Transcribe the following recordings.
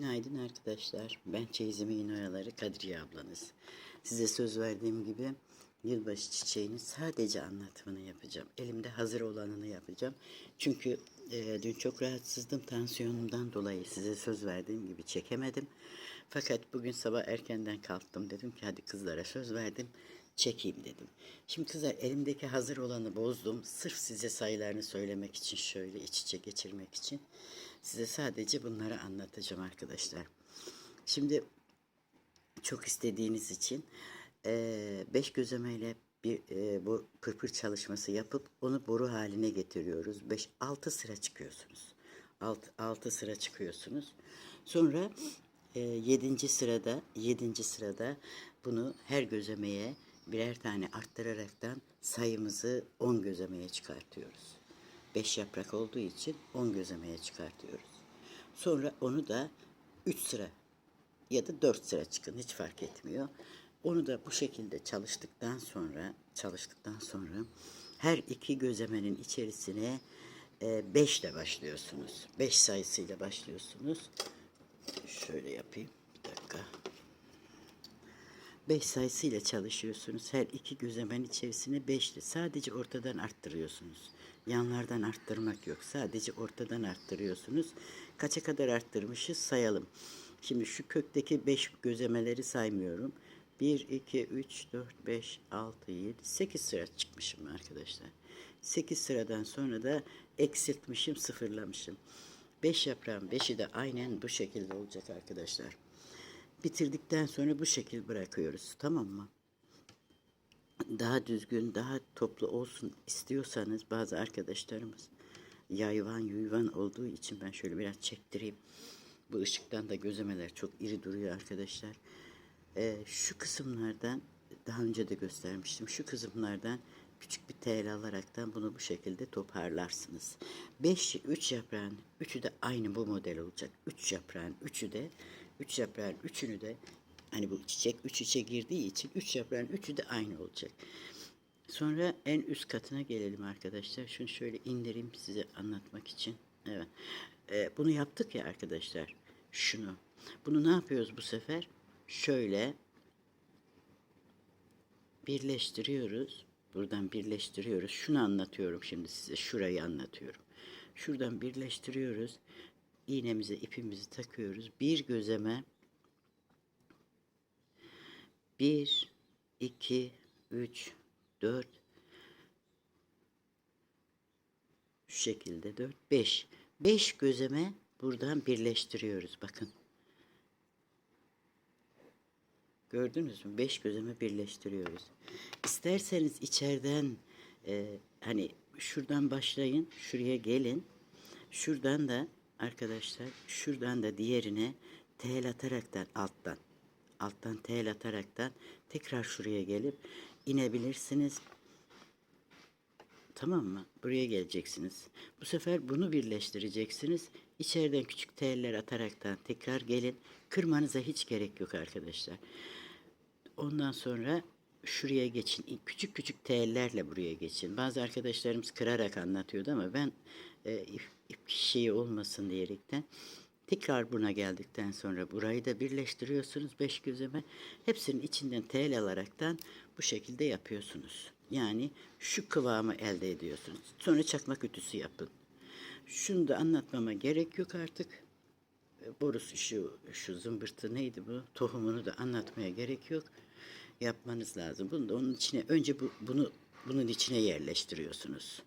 Günaydın arkadaşlar. Ben Çeyizimi İnoyaları Kadriye ablanız. Size söz verdiğim gibi yılbaşı çiçeğini sadece anlatımını yapacağım. Elimde hazır olanını yapacağım. Çünkü e, dün çok rahatsızdım. Tansiyonumdan dolayı size söz verdiğim gibi çekemedim. Fakat bugün sabah erkenden kalktım. Dedim ki hadi kızlara söz verdim. Çekeyim dedim. Şimdi kızlar elimdeki hazır olanı bozdum. Sırf size sayılarını söylemek için şöyle iç içe geçirmek için. Size sadece bunları anlatacağım arkadaşlar. Şimdi çok istediğiniz için eee, beş gözemeyle bir eee, bu pırpır çalışması yapıp onu boru haline getiriyoruz. 5 6 sıra çıkıyorsunuz. 6 6 sıra çıkıyorsunuz. Sonra 7. sırada 7. sırada bunu her gözemeye birer tane arttıraraktan sayımızı 10 gözemeye çıkartıyoruz. 5 yaprak olduğu için 10 gözemeye çıkartıyoruz. Sonra onu da 3 sıra ya da 4 sıra çıkın hiç fark etmiyor. Onu da bu şekilde çalıştıktan sonra çalıştıktan sonra her iki gözemenin içerisine 5 ile başlıyorsunuz. 5 sayısıyla başlıyorsunuz. Şöyle yapayım. Bir dakika. 5 sayısıyla çalışıyorsunuz. Her iki gözemen içerisine 5'li. Sadece ortadan arttırıyorsunuz. Yanlardan arttırmak yok. Sadece ortadan arttırıyorsunuz. Kaça kadar arttırmışız sayalım. Şimdi şu kökteki 5 gözemeleri saymıyorum. 1, 2, 3, 4, 5, 6, 7, 8 sıra çıkmışım arkadaşlar. 8 sıradan sonra da eksiltmişim, sıfırlamışım. 5 yaprağın 5'i de aynen bu şekilde olacak arkadaşlar. Bitirdikten sonra bu şekil bırakıyoruz. Tamam mı? Daha düzgün, daha toplu olsun istiyorsanız bazı arkadaşlarımız yayvan yuyvan olduğu için ben şöyle biraz çektireyim. Bu ışıktan da gözemeler çok iri duruyor arkadaşlar. Ee, şu kısımlardan daha önce de göstermiştim. Şu kısımlardan küçük bir tel alaraktan bunu bu şekilde toparlarsınız. 5 3 yaprağın üçü de aynı bu model olacak. 3 yaprağın üçü de 3 yaprağın üçünü de hani bu çiçek üç içe girdiği için 3 yaprağın üçü de aynı olacak. Sonra en üst katına gelelim arkadaşlar. Şunu şöyle indireyim size anlatmak için. Evet. Ee, bunu yaptık ya arkadaşlar. Şunu. Bunu ne yapıyoruz bu sefer? Şöyle birleştiriyoruz. Buradan birleştiriyoruz. Şunu anlatıyorum şimdi size. Şurayı anlatıyorum. Şuradan birleştiriyoruz. İğnemize ipimizi takıyoruz. Bir gözeme bir, iki, üç, dört şu şekilde dört, beş. Beş gözeme buradan birleştiriyoruz. Bakın. Gördünüz mü? Beş gözeme birleştiriyoruz. İsterseniz içeriden e, hani şuradan başlayın, şuraya gelin. Şuradan da arkadaşlar, şuradan da diğerine tel ataraktan alttan, alttan tel ataraktan tekrar şuraya gelip inebilirsiniz. Tamam mı? Buraya geleceksiniz. Bu sefer bunu birleştireceksiniz. İçeriden küçük teller ataraktan tekrar gelin. Kırmanıza hiç gerek yok arkadaşlar. Ondan sonra şuraya geçin. Küçük küçük tellerle buraya geçin. Bazı arkadaşlarımız kırarak anlatıyordu ama ben e, ip, ip şeyi olmasın diyerekten tekrar buna geldikten sonra burayı da birleştiriyorsunuz beş gözeme. Hepsinin içinden tel alaraktan bu şekilde yapıyorsunuz. Yani şu kıvamı elde ediyorsunuz. Sonra çakmak ütüsü yapın. Şunu da anlatmama gerek yok artık. E, Borusu şu, şu zımbırtı neydi bu? Tohumunu da anlatmaya gerek yok. Yapmanız lazım. Bunu da onun içine önce bu, bunu bunun içine yerleştiriyorsunuz.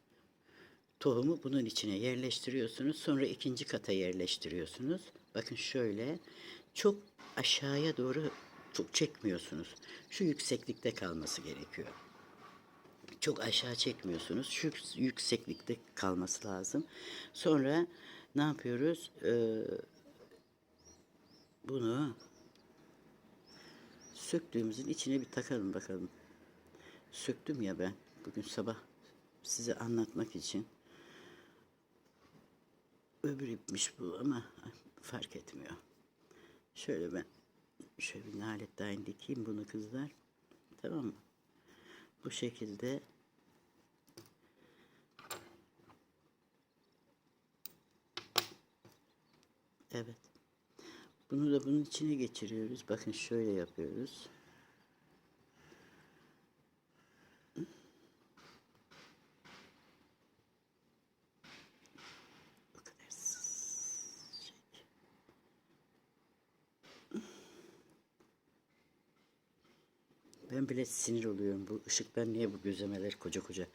Tohumu bunun içine yerleştiriyorsunuz. Sonra ikinci kata yerleştiriyorsunuz. Bakın şöyle çok aşağıya doğru çok çekmiyorsunuz. Şu yükseklikte kalması gerekiyor çok aşağı çekmiyorsunuz. Şu yükseklikte kalması lazım. Sonra ne yapıyoruz? Ee, bunu söktüğümüzün içine bir takalım bakalım. Söktüm ya ben bugün sabah size anlatmak için. Öbür ipmiş bu ama fark etmiyor. Şöyle ben şöyle bir nalet dahin dikeyim bunu kızlar. Tamam mı? Bu şekilde Evet. Bunu da bunun içine geçiriyoruz. Bakın şöyle yapıyoruz. Bu kadar s- şey. Ben bile sinir oluyorum. Bu ışıktan niye bu gözlemeler koca koca.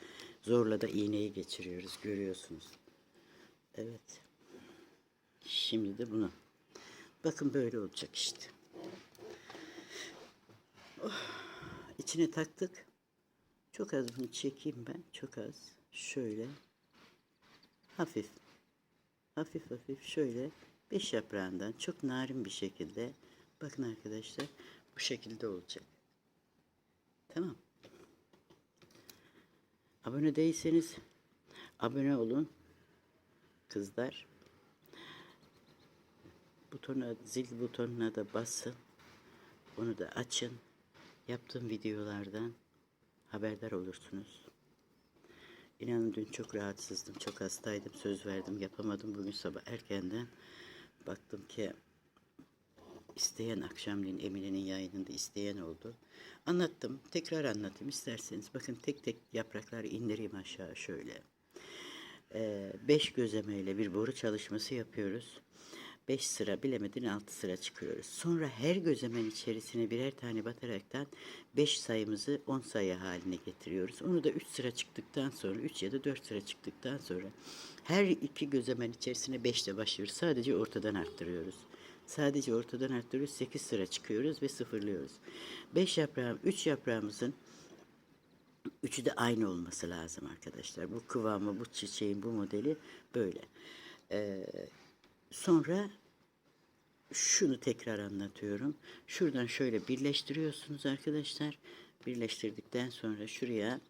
Zorla da iğneyi geçiriyoruz. Görüyorsunuz. Evet. Şimdi de bunu. Bakın böyle olacak işte. Oh, içine taktık. Çok az bunu çekeyim ben. Çok az. Şöyle. Hafif. Hafif hafif şöyle. Beş yaprağından çok narin bir şekilde. Bakın arkadaşlar. Bu şekilde olacak. Tamam. Abone değilseniz abone olun. Kızlar. Butona, zil butonuna da basın. Onu da açın. Yaptığım videolardan haberdar olursunuz. İnanın dün çok rahatsızdım. Çok hastaydım. Söz verdim. Yapamadım. Bugün sabah erkenden baktım ki isteyen akşamleyin Emine'nin yayınında isteyen oldu. Anlattım. Tekrar anlatayım isterseniz. Bakın tek tek yaprakları indireyim aşağı şöyle. Ee, beş gözemeyle bir boru çalışması yapıyoruz. 5 sıra bilemedin 6 sıra çıkıyoruz. Sonra her gözemen içerisine birer tane bataraktan 5 sayımızı 10 sayı haline getiriyoruz. Onu da 3 sıra çıktıktan sonra 3 ya da 4 sıra çıktıktan sonra her iki gözemen içerisine 5 ile başlıyoruz. Sadece ortadan arttırıyoruz. Sadece ortadan arttırıyoruz. 8 sıra çıkıyoruz ve sıfırlıyoruz. 5 yaprağım, 3 yaprağımızın Üçü de aynı olması lazım arkadaşlar. Bu kıvamı, bu çiçeğin, bu modeli böyle. Ee, sonra şunu tekrar anlatıyorum. Şuradan şöyle birleştiriyorsunuz arkadaşlar. Birleştirdikten sonra şuraya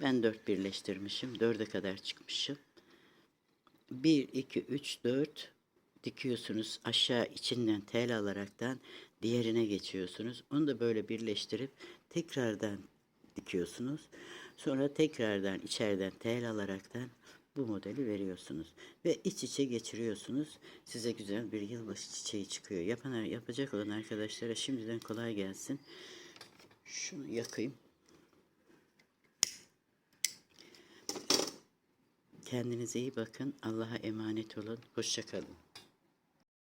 ben dört birleştirmişim. Dörde kadar çıkmışım. 1, 2, 3, 4 dikiyorsunuz. Aşağı içinden tel alaraktan diğerine geçiyorsunuz. Onu da böyle birleştirip tekrardan dikiyorsunuz. Sonra tekrardan içeriden tel alaraktan bu modeli veriyorsunuz. Ve iç içe geçiriyorsunuz. Size güzel bir yılbaşı çiçeği çıkıyor. Yapan, yapacak olan arkadaşlara şimdiden kolay gelsin. Şunu yakayım. Kendinize iyi bakın. Allah'a emanet olun. Hoşçakalın.